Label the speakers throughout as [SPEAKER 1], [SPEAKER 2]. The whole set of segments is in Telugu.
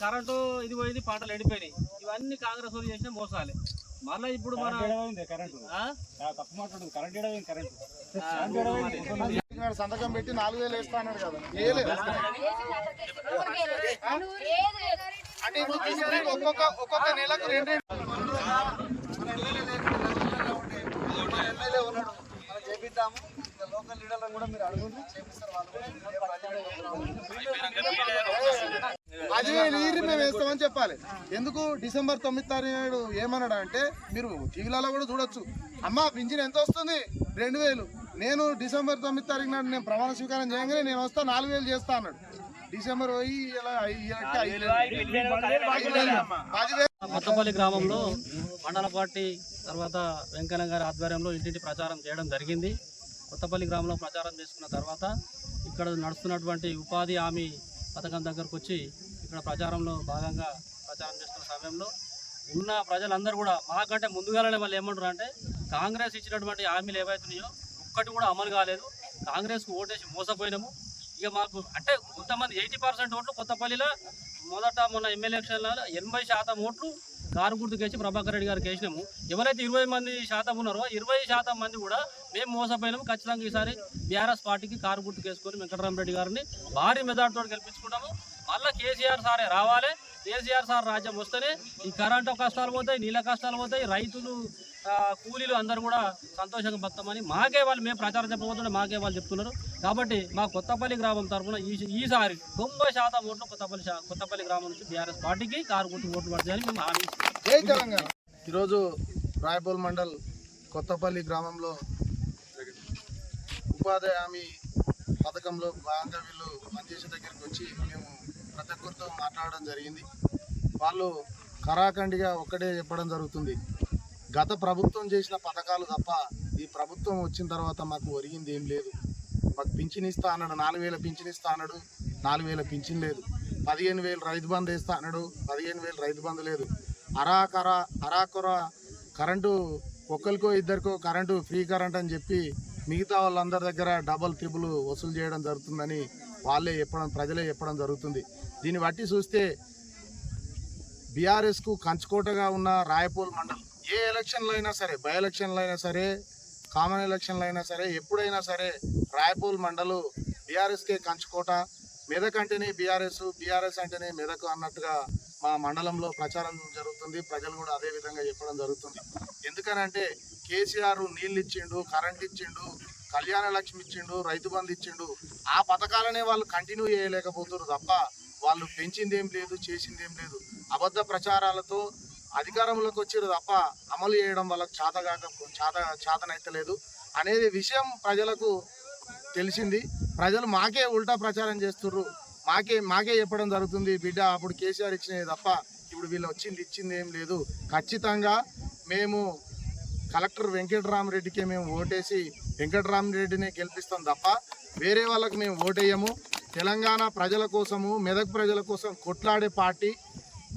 [SPEAKER 1] కరెంటు ఇది పోయింది పంటలు ఎండిపోయినాయి ఇవన్నీ కాంగ్రెస్ వాళ్ళు చేసిన మోసాలే మళ్ళీ ఇప్పుడు మన
[SPEAKER 2] సంతకం పెట్టి నాలుగు వేలు వేస్తా అన్నాడు కదా అంటే ఒక్కొక్క ఒక్కొక్క నెలకు రెండు రెండు ఎమ్మెల్యే ఉన్నాడు చేపిద్దాము లోకల్ లీడర్లను కూడా మీరు అడుగుండి చేపిస్తారు వాళ్ళు పదివేలు ఈరి మేము వేస్తామని చెప్పాలి ఎందుకు డిసెంబర్ తొమ్మిది తారీఖు నాడు ఏమన్నాడు అంటే మీరు టీవీలలో కూడా చూడొచ్చు అమ్మ పింఛన్ ఎంత వస్తుంది రెండు వేలు నేను డిసెంబర్ తొమ్మిది తారీఖు నాడు నేను ప్రమాణ స్వీకారం చేయగానే నేను వస్తా నాలుగు వేలు చేస్తా అన్నాడు డిసెంబర్ పోయి ఇలా
[SPEAKER 1] కొత్తపల్లి గ్రామంలో మండల పార్టీ తర్వాత వెంకయ్య గారి ఆధ్వర్యంలో ఇంటింటి ప్రచారం చేయడం జరిగింది. కొత్తపల్లి గ్రామంలో ప్రచారం చేసుకున్న తర్వాత ఇక్కడ నడుస్తున్నటువంటి ఉపాధి హామీ పథకం దగ్గరకు వచ్చి ఇక్కడ ప్రచారంలో భాగంగా ప్రచారం చేస్తున్న సమయంలో ఉన్న ప్రజలందరూ కూడా మాకంటే ముందుగానే వాళ్ళు ఏమంటారు అంటే కాంగ్రెస్ ఇచ్చినటువంటి హామీలు ఏవైతున్నాయో ఒక్కటి కూడా అమలు కాలేదు. కాంగ్రెస్కు ఓటేసి మోసపోయినాము. ఇక మాకు అంటే కొంతమంది ఎయిటీ పర్సెంట్ ఓట్లు కొత్తపల్లిలో మొదట మొన్న ఎమ్మెల్యే ఎలక్షన్లలో ఎనభై శాతం ఓట్లు కారు గుర్తుకేసి ప్రభాకర్ రెడ్డి గారికి వేసినాము. ఎవరైతే ఇరవై మంది శాతం ఉన్నారో ఇరవై శాతం మంది కూడా మేము మోసపోయినాము. ఖచ్చితంగా ఈసారి బీఆర్ఎస్ పార్టీకి కారు గుర్తుకు వేసుకొని వెంకటరామరెడ్డి గారిని భారీ మెజార్టీతో గెలిపించుకున్నాము మళ్ళీ కేసీఆర్ సారే రావాలి. కేసీఆర్ సార్ రాజ్యం వస్తేనే ఈ కరెంటు కష్టాలు పోతాయి నీళ్ళ కష్టాలు పోతాయి రైతులు కూలీలు అందరూ కూడా సంతోషంగా బతామని మాకే వాళ్ళు మేము ప్రచారం చెప్పబోతుంటే మాకే వాళ్ళు చెప్తున్నారు. కాబట్టి మా కొత్తపల్లి గ్రామం తరఫున ఈ ఈసారి తొంభై శాతం ఓట్లు కొత్తపల్లి కొత్తపల్లి గ్రామం నుంచి బీఆర్ఎస్ పార్టీకి కారు గుర్తు ఓట్లు పడతాయని మేము హామీ
[SPEAKER 2] ఈరోజు రాయపూల్ మండల్ కొత్తపల్లి గ్రామంలో ఉపాధి హామీ పథకంలో భాగంగా వీళ్ళు పనిచేసే దగ్గరికి వచ్చి మేము ప్రతి ఒక్కరితో మాట్లాడడం జరిగింది. వాళ్ళు కరాఖండిగా ఒక్కటే చెప్పడం జరుగుతుంది. గత ప్రభుత్వం చేసిన పథకాలు తప్ప ఈ ప్రభుత్వం వచ్చిన తర్వాత మాకు ఒరిగింది ఏం లేదు. మాకు పింఛన్ ఇస్తా అన్నాడు నాలుగు వేల పింఛన్ ఇస్తా అన్నాడు నాలుగు వేల పింఛన్ లేదు. పదిహేను వేలు రైతు బంధు వేస్తా అన్నాడు పదిహేను వేలు రైతు బంధు లేదు. అరాకర అరాకొర కరెంటు ఒక్కరికో ఇద్దరికో కరెంటు ఫ్రీ కరెంట్ అని చెప్పి మిగతా వాళ్ళందరి దగ్గర డబల్ త్రిబుల్ వసూలు చేయడం జరుగుతుందని వాళ్ళే చెప్పడం ప్రజలే చెప్పడం జరుగుతుంది. దీన్ని బట్టి చూస్తే బీఆర్ఎస్కు కంచుకోటగా ఉన్న రాయపూల్ మండలం ఏ ఎలక్షన్లో అయినా సరే బై ఎలక్షన్లో అయినా సరే కామన్ ఎలక్షన్లో అయినా సరే ఎప్పుడైనా సరే రాయపూల్ మండలు బీఆర్ఎస్కే కంచుకోట మెదక్ అంటేనే బీఆర్ఎస్ బీఆర్ఎస్ అంటేనే మెదక్ అన్నట్టుగా మా మండలంలో ప్రచారం జరుగుతుంది. ప్రజలు కూడా అదే విధంగా చెప్పడం జరుగుతుంది. ఎందుకనంటే కేసీఆర్ నీళ్ళు ఇచ్చిండు కరెంట్ ఇచ్చిండు కళ్యాణ లక్ష్మి ఇచ్చిండు రైతు బంధు ఇచ్చిండు. ఆ పథకాలనే వాళ్ళు కంటిన్యూ చేయలేకపోతున్నారు తప్ప వాళ్ళు పెంచిందేం లేదు చేసిందేం లేదు. అబద్ధ ప్రచారాలతో అధికారంలోకి వచ్చారు తప్ప అమలు చేయడం వాళ్ళకి చేతగాక చేత చేతనైతలేదు అనేది విషయం ప్రజలకు తెలిసింది. ప్రజలు మాకే ఉల్టా ప్రచారం చేస్తుర్రు. మాకే మాకే చెప్పడం జరుగుతుంది బిడ్డ అప్పుడు కేసీఆర్ ఇచ్చినవి తప్ప ఇప్పుడు వీళ్ళు వచ్చింది ఇచ్చింది ఏం లేదు. ఖచ్చితంగా మేము కలెక్టర్ వెంకటరామరెడ్డికే మేము ఓటేసి వెంకటరామరెడ్డినే గెలిపిస్తాం తప్ప వేరే వాళ్ళకి మేము ఓటేయము. తెలంగాణ ప్రజల కోసము మెదక్ ప్రజల కోసం కొట్లాడే పార్టీ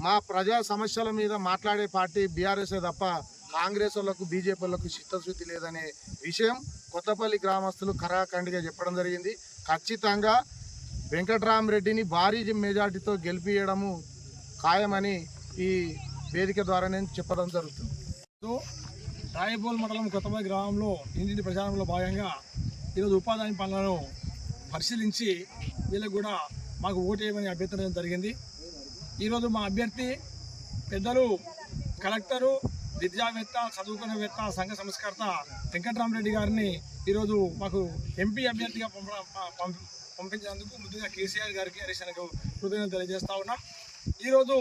[SPEAKER 2] మా ప్రజా సమస్యల మీద మాట్లాడే పార్టీ బీఆర్ఎస్ఏ తప్ప కాంగ్రెస్ వాళ్ళకు బీజేపీ వాళ్ళకు చిత్తశుద్ధి లేదనే విషయం కొత్తపల్లి గ్రామస్తులు కరాఖండిగా చెప్పడం జరిగింది. ఖచ్చితంగా వెంకటరామరెడ్డిని భారీ మెజార్టీతో గెలిపియడము ఖాయమని ఈ వేదిక ద్వారా నేను చెప్పడం జరుగుతుంది.
[SPEAKER 3] రాయపూల్ మండలం కొత్తపల్లి గ్రామంలో ఇంటింటి ప్రచారంలో భాగంగా ఈరోజు ఉపాధి హామీ పనులను పరిశీలించి వీళ్ళకు కూడా మాకు ఓటు వేయమని అభ్యర్థించడం జరిగింది. ఈరోజు మా అభ్యర్థి పెద్దలు కలెక్టరు విద్యావేత్త చదువుకునేవేత్త సంఘ సంస్కర్త వెంకటరామరెడ్డి గారిని ఈరోజు మాకు ఎంపీ అభ్యర్థిగా పంప- పంపించినందుకు ముందుగా కేసీఆర్ గారికి హరీశ్వరకు కృతజ్ఞతలు తెలియజేస్తా ఉన్నా. ఈరోజు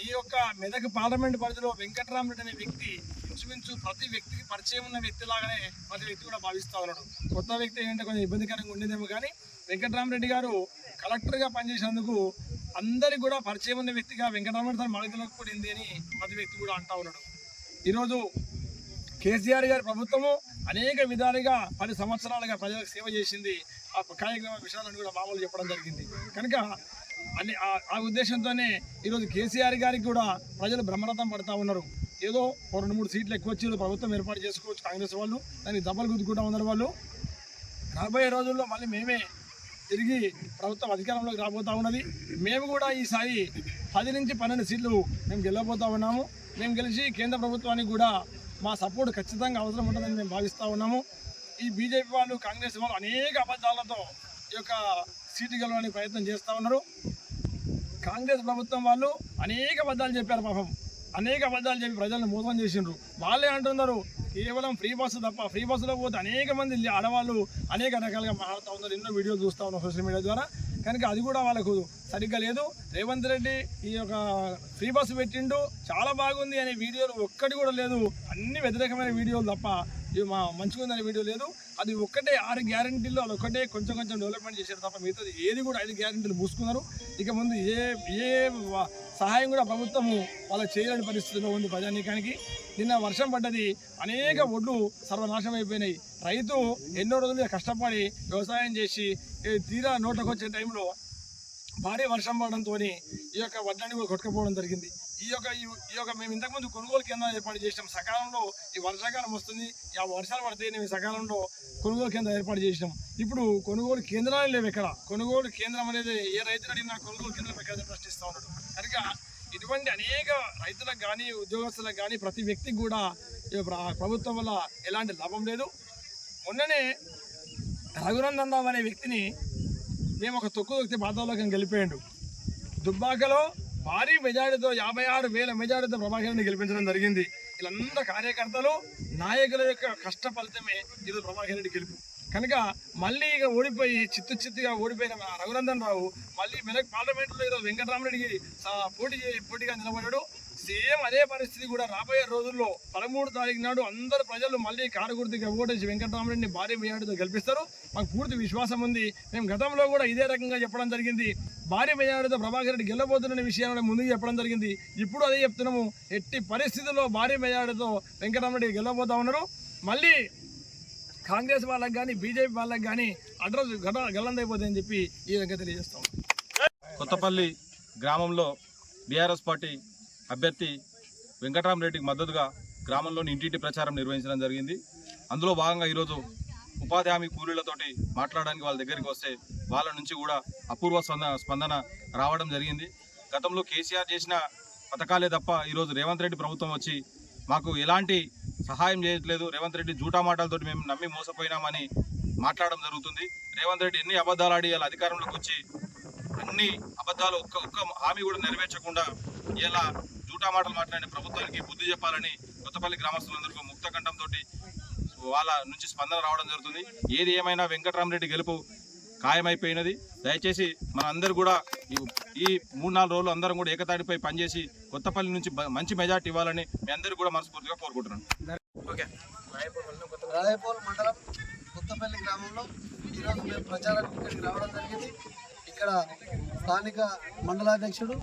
[SPEAKER 3] ఈ యొక్క మెదక్ పార్లమెంట్ పరిధిలో వెంకటరామరెడ్డి అనే వ్యక్తి ఇంచుమించు ప్రతి వ్యక్తికి పరిచయం ఉన్న వ్యక్తి లాగానే ప్రతి వ్యక్తి కూడా భావిస్తూ ఉన్నాడు. కొత్త వ్యక్తి ఏంటంటే కొంచెం ఇబ్బందికరంగా ఉండేదేమో కానీ వెంకటరామరెడ్డి గారు కలెక్టర్గా పనిచేసినందుకు అందరికి కూడా పరిచయం ఉన్న వ్యక్తిగా వెంకటరమణ తన మడతలకు కూడింది అని ప్రతి వ్యక్తి కూడా అంటా ఉన్నాడు. ఈరోజు కేసీఆర్ గారి ప్రభుత్వము అనేక విధాలుగా పది సంవత్సరాలుగా ప్రజలకు సేవ చేసింది. ఆ కార్యక్రమ విషయాలను కూడా మామూలు చెప్పడం జరిగింది. కనుక అన్ని ఆ- ఉద్దేశంతోనే ఈరోజు కేసీఆర్ గారికి కూడా ప్రజలు బ్రహ్మరథం పడతా ఉన్నారు. ఏదో రెండు మూడు సీట్లు ఎక్కువ వచ్చి ప్రభుత్వం ఏర్పాటు చేసుకోవచ్చు కాంగ్రెస్ వాళ్ళు దానికి దెబ్బలు గుద్దుకుంటా ఉన్నారు వాళ్ళు. రాబోయే రోజుల్లో మళ్ళీ మేమే తిరిగి ప్రభుత్వం అధికారంలోకి రాబోతా ఉన్నది. మేము కూడా ఈసారి పది నుంచి పన్నెండు సీట్లు మేము గెలవబోతూ ఉన్నాము. మేము గెలిచి కేంద్ర ప్రభుత్వానికి కూడా మా సపోర్ట్ ఖచ్చితంగా అవసరం ఉంటుందని మేము భావిస్తూ ఉన్నాము. ఈ బీజేపీ వాళ్ళు కాంగ్రెస్ వాళ్ళు అనేక అబద్ధాలతో ఈ యొక్క సీటు గెలవడానికి ప్రయత్నం చేస్తూ ఉన్నారు. కాంగ్రెస్ ప్రభుత్వం వాళ్ళు అనేక అబద్ధాలు చెప్పారు పాపం. అనేక అబద్ధాలు చెప్పి ప్రజలను మోసం చేసిండ్రు. వాళ్ళే అంటున్నారు కేవలం ఫ్రీ బస్సు తప్ప ఫ్రీ బస్సులో పోతే అనేక మంది ఆడవాళ్ళు అనేక రకాలుగా మాట్లాడుతూ ఉన్నారు. ఎన్నో వీడియోలు చూస్తూ ఉన్నారు సోషల్ మీడియా ద్వారా. కనుక అది కూడా వాళ్ళకు సరిగ్గా లేదు. రేవంత్ రెడ్డి ఈ యొక్క ఫ్రీ బస్సు పెట్టిండు చాలా బాగుంది అనే వీడియోలు ఒక్కటి కూడా లేదు. అన్ని వ్యతిరేకమైన వీడియోలు తప్ప మా మంచిగా ఉందనే వీడియో లేదు. అది ఒక్కటే ఆరు గ్యారంటీలు అది ఒక్కటే కొంచెం కొంచెం డెవలప్మెంట్ చేశారు తప్ప మిగతాది ఏది కూడా ఐదు గ్యారంటీలు మూసుకున్నారు. ఇక ముందు ఏ ఏ సహాయం కూడా ప్రభుత్వము వాళ్ళకి చేయలేని పరిస్థితిలో ఉంది ప్రజానీకానికి. నిన్న వర్షం పడ్డది. అనేక ఒడ్లు సర్వనాశనం అయిపోయినాయి. రైతు ఎన్నో రోజులు కష్టపడి వ్యవసాయం చేసి తీరా నోట్లకు వచ్చే టైంలో భారీ వర్షం పడడంతో ఈ యొక్క వడ్లని కూడా కొట్టుకుపోవడం జరిగింది. ఈ యొక్క ఈ యొక్క మేము ఇంతకుముందు కొనుగోలు కేంద్రాలు ఏర్పాటు చేసినాం. సకాలంలో ఈ వర్షాకాలం వస్తుంది. ఆ వర్షాలు పడితే మేము సకాలంలో కొనుగోలు కేంద్రం ఏర్పాటు చేసినాం. ఇప్పుడు కొనుగోలు కేంద్రాలు లేవు ఇక్కడ కొనుగోలు కేంద్రం అనేది ఏ రైతులు అడిగినా కొనుగోలు కేంద్రం ఎక్కడ ప్రశ్నిస్తూ ఉన్నాడు. కనుక ఇటువంటి అనేక రైతులకు కానీ ఉద్యోగస్తులకు కానీ ప్రతి వ్యక్తికి కూడా ప్రభుత్వం వల్ల ఎలాంటి లాభం లేదు. మొన్ననే రఘునందన్ రావు అనే వ్యక్తిని మేము ఒక తొక్కు వ్యక్తి పాతలోకం గెలిపేయండు. దుబ్బాకలో భారీ మెజారిటీతో యాభై ఆరు వేల మెజారిటీతో ప్రభాకర్ని గెలిపించడం జరిగింది. వీళ్ళందరూ కార్యకర్తలు నాయకుల యొక్క కష్ట ఫలితమే ఇది ప్రభాకర్ రెడ్డి గెలుపు కనుక మళ్ళీ ఇక ఓడిపోయి చిత్తు చిత్తుగా ఓడిపోయిన మా రఘునందన్ రావు మళ్ళీ మెనక్ పార్లమెంట్లో ఈరోజు వెంకటరామరెడ్డికి పోటీ చే- పోటీగా నిలబడ్డాడు. సేమ్ అదే పరిస్థితి కూడా రాబోయే రోజుల్లో పదమూడు తారీఖు నాడు అందరు ప్రజలు మళ్ళీ కారగుర్తికి ఓటేసి వెంకటరామరెడ్డిని భారీ మెజార్టీతో గెలిపిస్తారు. మాకు పూర్తి విశ్వాసం ఉంది. మేము గతంలో కూడా ఇదే రకంగా చెప్పడం జరిగింది. భారీ మెజార్టీతో ప్రభాకర్ రెడ్డి గెలబోతున్న విషయాన్ని ముందుకు చెప్పడం జరిగింది. ఇప్పుడు అదే చెప్తున్నాము. ఎట్టి పరిస్థితుల్లో భారీ మెజార్టీతో వెంకటరామరెడ్డి గెలవబోతా ఉన్నారు. మళ్ళీ కాంగ్రెస్ వాళ్ళకి కానీ బీజేపీ వాళ్ళకి కానీ అడ్రస్ గడ గల్లందైపోతుందని చెప్పి ఈ విధంగా తెలియజేస్తాం.
[SPEAKER 4] కొత్తపల్లి గ్రామంలో బీఆర్ఎస్ పార్టీ అభ్యర్థి వెంకటరామరెడ్డికి మద్దతుగా గ్రామంలోని ఇంటింటి ప్రచారం నిర్వహించడం జరిగింది. అందులో భాగంగా ఈరోజు ఉపాధి హామీ కూలీలతోటి మాట్లాడడానికి వాళ్ళ దగ్గరికి వస్తే వాళ్ళ నుంచి కూడా అపూర్వ స్పందన స్పందన రావడం జరిగింది. గతంలో కేసీఆర్ చేసిన పథకాలే తప్ప ఈరోజు రేవంత్ రెడ్డి ప్రభుత్వం వచ్చి మాకు ఎలాంటి సహాయం చేయట్లేదు. రేవంత్ రెడ్డి జూటా మాటలతో మేము నమ్మి మోసపోయినామని మాట్లాడడం జరుగుతుంది. రేవంత్ రెడ్డి ఎన్ని అబద్ధాలు ఆడి ఇలా అధికారంలోకి వచ్చి అన్ని అబద్ధాలు ఒక్క ఒక్క హామీ కూడా నెరవేర్చకుండా ఇలా జూటా మాటలు మాట్లాడిన ప్రభుత్వానికి బుద్ధి చెప్పాలని కొత్తపల్లి గ్రామస్తులందరికీ ముక్తకంఠంతో వాళ్ళ నుంచి స్పందన రావడం జరుగుతుంది. ఏది ఏమైనా వెంకటరామరెడ్డి గెలుపు ఖాయమైపోయినది. దయచేసి మనందరూ కూడా ఈ- మూడు నాలుగు రోజులు అందరం కూడా ఏకతాటిపై పనిచేసి కొత్తపల్లి నుంచి మంచి మెజార్టీ ఇవ్వాలని మీ అందరూ కూడా మనస్ఫూర్తిగా కోరుకుంటున్నాను.
[SPEAKER 5] రాయపూర్ మండలం కొత్తపల్లి గ్రామంలో ఈరోజు మేము ప్రచారానికి ఇక్కడికి రావడం జరిగింది. ఇక్కడ స్థానిక మండలాధ్యక్షుడు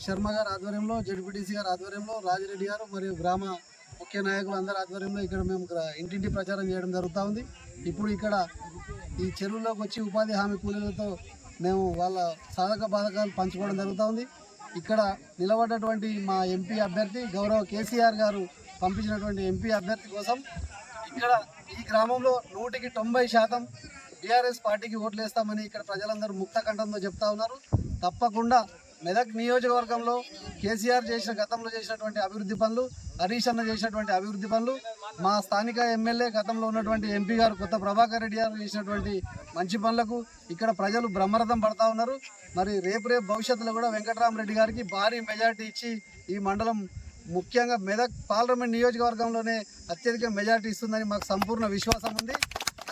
[SPEAKER 5] శర్మ గారి ఆధ్వర్యంలో జడ్పీటీసీ గారి ఆధ్వర్యంలో రాజిరెడ్డి గారు మరియు గ్రామ ముఖ్య నాయకులు అందరి ఆధ్వర్యంలో ఇక్కడ మేము ఇక్కడ ఇంటింటి ప్రచారం చేయడం జరుగుతూ ఉంది. ఇప్పుడు ఇక్కడ ఈ చెరువులోకి వచ్చి ఉపాధి హామీ కూలీలతో మేము వాళ్ళ సాధక బాధకాలు పంచుకోవడం జరుగుతూ ఉంది ఇక్కడ నిలబడ్డటువంటి మా ఎంపీ అభ్యర్థి గౌరవ కేసీఆర్ గారు పంపించినటువంటి ఎంపీ అభ్యర్థి కోసం ఇక్కడ ఈ గ్రామంలో నూటికి తొంభై శాతం బీఆర్ఎస్ పార్టీకి ఓట్లు వేస్తామని ఇక్కడ ప్రజలందరూ ముక్త కంఠంతో చెప్తా ఉన్నారు. తప్పకుండా మెదక్ నియోజకవర్గంలో కేసీఆర్ చేసిన గతంలో చేసినటువంటి అభివృద్ధి పనులు హరీష్ అన్న చేసినటువంటి అభివృద్ధి పనులు మా స్థానిక ఎమ్మెల్యే గతంలో ఉన్నటువంటి ఎంపీ గారు కొత్త ప్రభాకర్ రెడ్డి గారు చేసినటువంటి మంచి పనులకు ఇక్కడ ప్రజలు బ్రహ్మరథం పడతా ఉన్నారు. మరి రేపు రేపు భవిష్యత్తులో కూడా వెంకటరామరెడ్డి గారికి భారీ మెజార్టీ ఇచ్చి ఈ మండలం ముఖ్యంగా మెదక్ పార్లమెంట్ నియోజకవర్గంలోనే అత్యధిక మెజార్టీ ఇస్తుందని మాకు సంపూర్ణ విశ్వాసం ఉంది.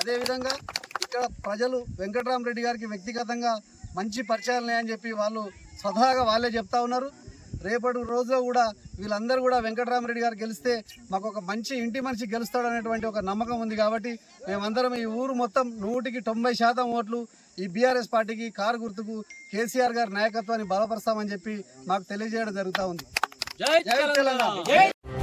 [SPEAKER 5] అదేవిధంగా ఇక్కడ ప్రజలు వెంకటరామరెడ్డి గారికి వ్యక్తిగతంగా మంచి పరిచయాలు ఉన్నాయని చెప్పి వాళ్ళు స్వతహాగా వాళ్ళే చెప్తా ఉన్నారు. రేపటి రోజులో కూడా వీళ్ళందరూ కూడా వెంకటరామరెడ్డి గారు గెలిస్తే మాకు ఒక మంచి ఇంటి మనిషి గెలుస్తాడు అనేటువంటి ఒక నమ్మకం ఉంది కాబట్టి మేమందరం ఈ ఊరు మొత్తం నూటికి తొంభై శాతం ఓట్లు ఈ బీఆర్ఎస్ పార్టీకి కారు గుర్తుకు కేసీఆర్ గారి నాయకత్వాన్ని బలపరుస్తామని చెప్పి మాకు తెలియజేయడం జరుగుతూ ఉంది. జై తెలంగాణ.